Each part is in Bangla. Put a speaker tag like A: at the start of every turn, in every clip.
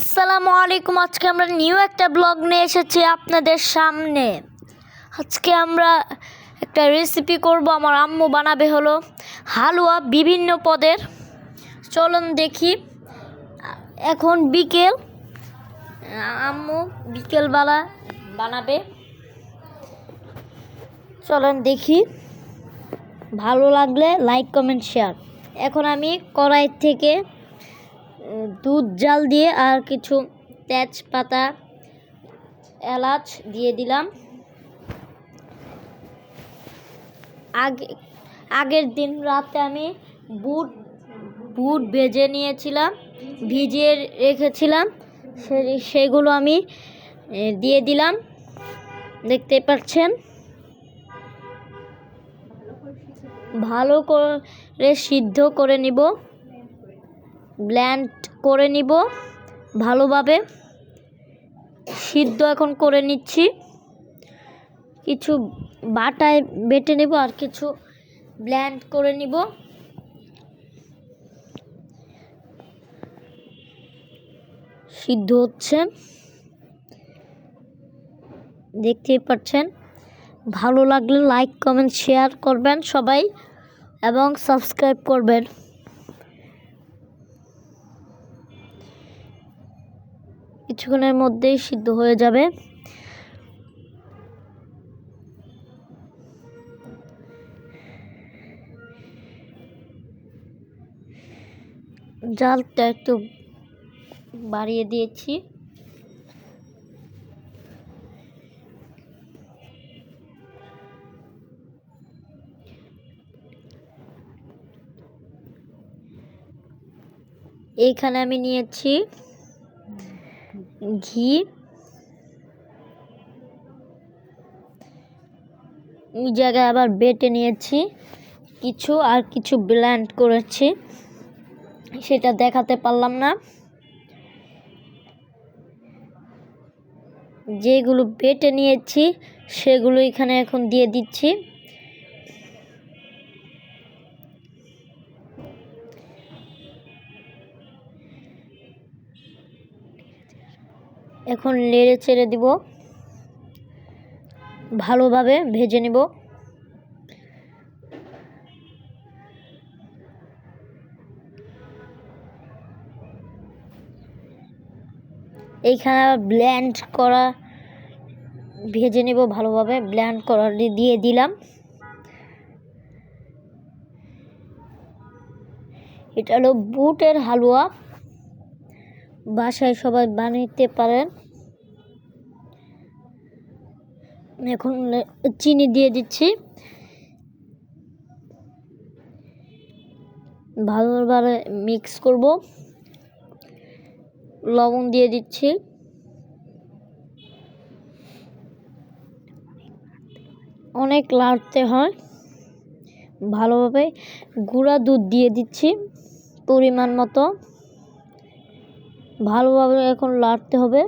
A: আসসালামু আলাইকুম। আজকে আমরা নিউ একটা ব্লগ নিয়ে এসেছি আপনাদের সামনে। আজকে আমরা একটা রেসিপি করব। আমার আম্মু বানাবে হলো হালুয়া বিভিন্ন পদের। চলুন দেখি। এখন বিকেল। আম্মু বিকেলবেলা বানাবে। চলুন দেখি। ভালো লাগলে লাইক কমেন্ট শেয়ার এখন আমি কড়াই থেকে দুধ, জাল দিয়ে আর কিছু তেজপাতা, এলাচ দিয়ে দিলাম। আগে, আগের দিন রাতে আমি বুট বুট ভেজে নিয়েছিলাম, ভিজিয়ে রেখেছিলাম। সেগুলো আমি দিয়ে দিলাম। দেখতে পাচ্ছেন? ভালো করে সিদ্ধ করে নিব। ব্ল্যান্ড করে নিব ভালোভাবে। সিদ্ধ এখন করে নিচ্ছি। কিছু বাটায় বেটে নেব আর কিছু ব্ল্যান্ড করে নিব। সিদ্ধ হচ্ছে। দেখতেই পাচ্ছেন। ভালো লাগলে লাইক কমেন্ট শেয়ার করবেন সবাই এবং সাবস্ক্রাইব করবেন। কিছুক্ষণের মধ্যেই সিদ্ধ হয়ে যাবে। জালটা একটু বাড়িয়ে দিয়েছি। এইখানে আমি নিয়েছি ঘি ওই জায়গায় আবার বেটে নিয়েছি কিছু আর কিছু ব্ল্যান্ড করেছি। সেটা দেখাতে পারলাম না। যেগুলো বেটে নিয়েছি সেগুলো এখানে এখন দিয়ে দিচ্ছি। এখন নেড়ে চেড়ে দিব। ভালোভাবে ভেজে নিব। এইখানে ব্ল্যান্ড করা, ভেজে নেব ভালোভাবে। ব্ল্যান্ড করা দিয়ে দিলাম। এটা হলো বুটের হালুয়া। বাসায় সবাই বানাইতে পারেন। এখন চিনি দিয়ে দিচ্ছি। ভালোভাবে মিক্স করব। লবণ দিয়ে দিচ্ছি। অনেক লাড়তে হয়। ভালোভাবে গুঁড়া দুধ দিয়ে দিচ্ছি পরিমাণ মতো। ভালোভাবে এখন লাড়তে হবে।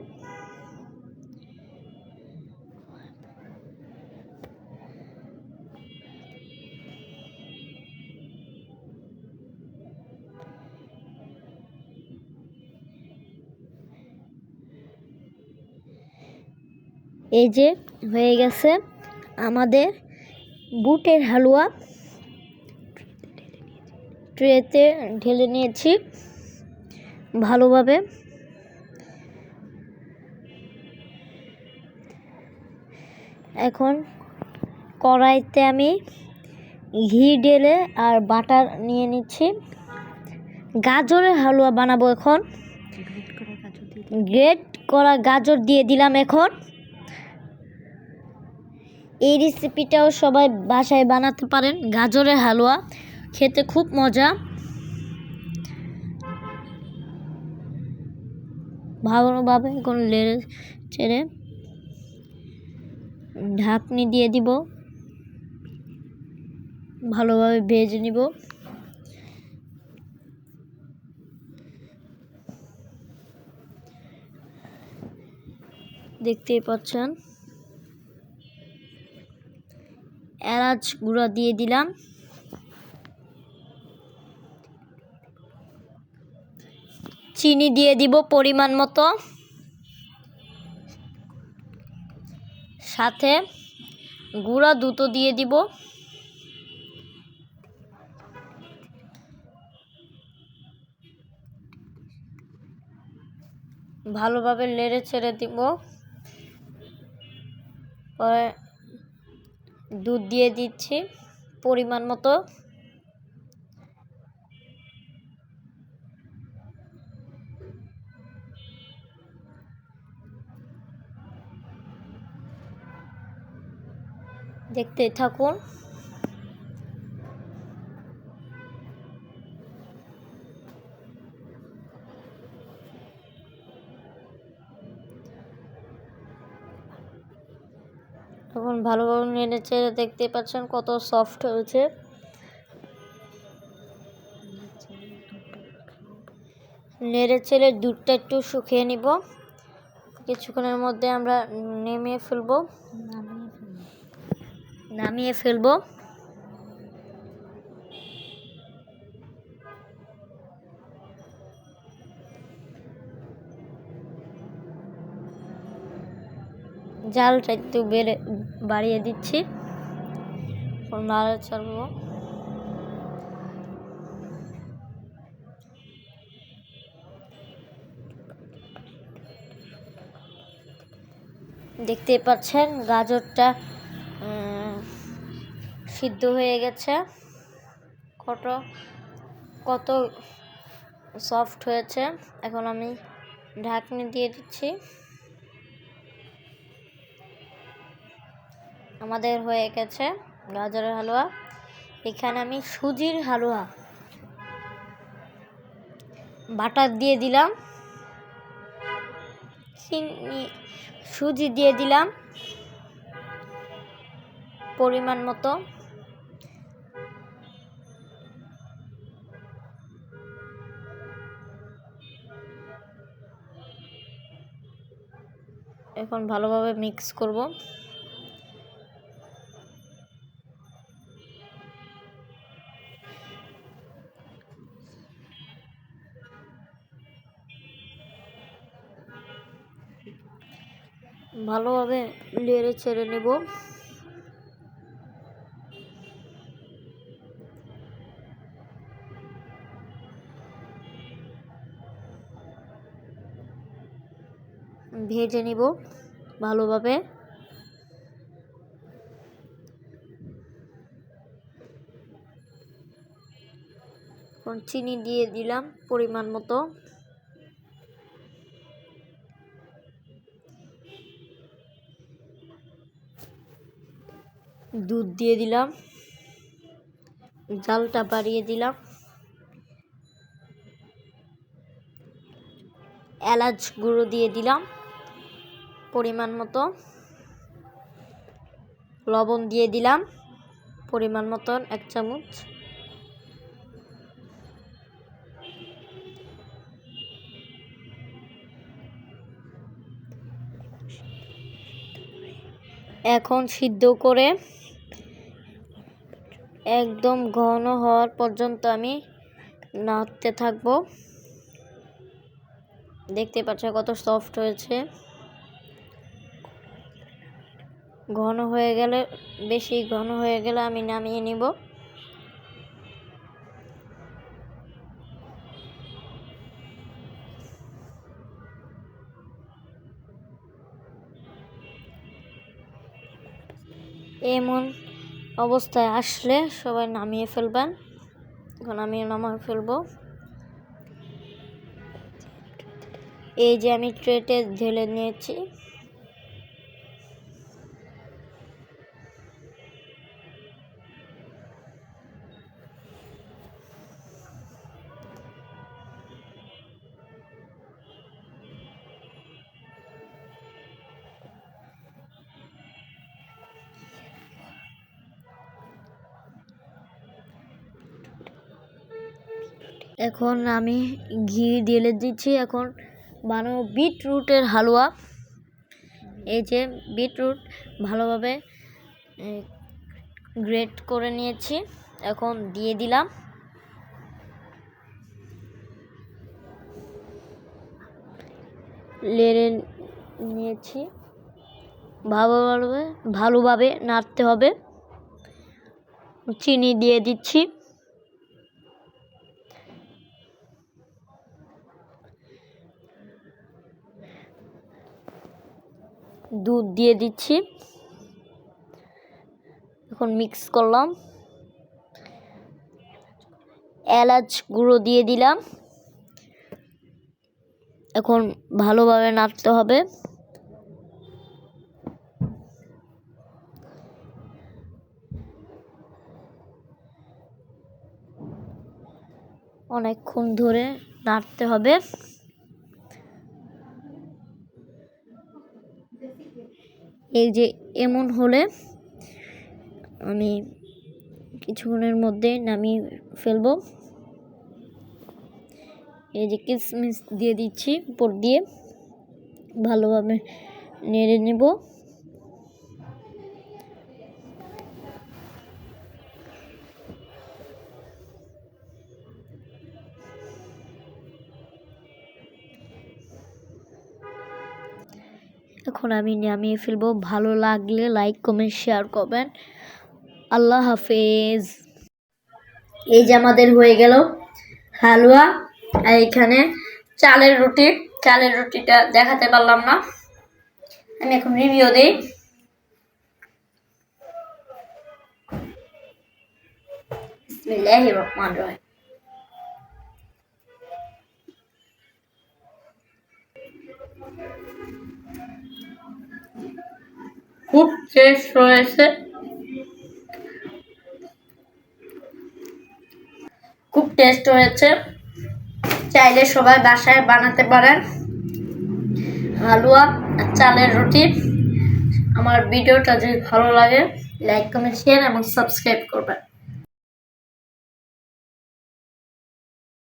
A: এই যে হয়ে গেছে আমাদের বুটের হালুয়া। ট্রেতে ঢেলে নিয়েছি ভালোভাবে। এখন কড়াইতে আমি ঘি ঢেলে আর বাটার নিয়ে নিচ্ছি। গাজরের হালুয়া বানাবো এখন। গ্রেট করা গাজর দিয়ে দিলাম এখন। এই রেসিপিটাও সবাই বাসায় বানাতে পারেন। গাজরের হালুয়া, খেতে খুব মজা। ভালোভাবে এখন লেড়ে চেড়ে ঢাকনি দিয়ে দিব। ভালোভাবে ভেজে নিব। দেখতেই পাচ্ছেন? এলাচ গুঁড়া দিয়ে দিলাম। চিনি দিয়ে দিব পরিমাণ মতো। সাথে গুঁড়া দুটো দিয়ে দিব। ভালোভাবে নেড়ে ছেড়ে দিব। পরে দুধ দিয়ে দিচ্ছি পরিমাণ মতো। দেখতে থাকুন। এখন ভালোভাবে নেড়ে চেড়ে দেখতে পাচ্ছেন কত সফট হয়েছে। নেড়ে ছেলে দুধটা একটু শুকিয়ে নিব। কিছুক্ষণের মধ্যে আমরা নেমে ফেলব। নামিয়ে ফেলব। জালটা একটু বেড়ে, বাড়িয়ে দিচ্ছি। নাড়া চালবো দেখতে পাচ্ছেন, গাজরটা সিদ্ধ হয়ে গেছে। কত কত সফট হয়েছে। এখন আমি ঢাকনি দিয়ে দিচ্ছি। আমাদের হয়ে গেছে গাজরের হালুয়া। এখানে আমি সুজির হালুয়া। বাটার দিয়ে দিলাম। চিনি, সুজি দিয়ে দিলাম। পরিমাণ মতো। এখন ভালোভাবে মিক্স করব। ভালোভাবে নেড়ে ছেড়ে নেব। ভেজে নিব ভালোভাবে। চিনি দিয়ে দিলাম পরিমাণ মতো। দুধ দিয়ে দিলাম, জালটা বাড়িয়ে দিলাম। এলাচ গুঁড়ো দিয়ে দিলাম পরিমাণ মতো। লবণ দিয়ে দিলাম পরিমাণ মতন, এক চামচ। এখন সিদ্ধ করে একদম ঘন হওয়ার পর্যন্ত আমি নাড়তে থাকব। দেখতে পাচ্ছ কত সফট হয়েছে। ঘন হয়ে গেলে, বেশি ঘন হয়ে গেলে আমি নামিয়ে নিব। এমন অবস্থায় আসলে সবাই নামিয়ে ফেলবেন। এখন আমি নামিয়ে ফেলব। এই যে আমি ট্রেটে ঢেলে নিয়েছি। এখন আমি ঘি ঢেলে দিচ্ছি এখন। বানাবো বিটরুটের হালুয়া। এই যে বিটরুট ভালোভাবে গ্রেট করে নিয়েছি। এখন দিয়ে দিলাম। লেড়ে নিয়েছি। ভালোভাবে ভালোভাবে নাড়তে হবে। চিনি দিয়ে দিচ্ছি। দুধ দিয়ে দিচ্ছি। এখন মিক্স করলাম। এলাচ গুঁড়ো দিয়ে দিলাম। এখন ভালোভাবে নাড়তে হবে। অনেকক্ষণ ধরে নাড়তে হবে। এই যে এমন হলে আমি কিছুক্ষণের মধ্যে নামিয়ে ফেলব। এই যে কিসমিস দিয়ে দিচ্ছি, উপর দিয়ে ভালোভাবে নেড়ে নেব। এখন আমি নামিয়ে ফেলব। ভালো লাগলে লাইক কমেন্ট শেয়ার করবেন। আল্লাহ হাফেজ। এই যে আমাদের হয়ে গেল হালুয়া। আর এখানে চালের রুটি। চালের রুটিটা দেখাতে পারলাম না। আমি এখন রিভিউ দিই। বিসমিল্লাহির রহমানির রহিম। খুব টেস্ট রয়েছে খুব টেস্ট হয়েছে। চাইলে সবাই বাসায় বানাতে পারেন। হালুয়া আর চালের রুটি। আমার ভিডিওটা যদি ভালো লাগে লাইক কমেন্ট শেয়ার এবং সাবস্ক্রাইব করবেন।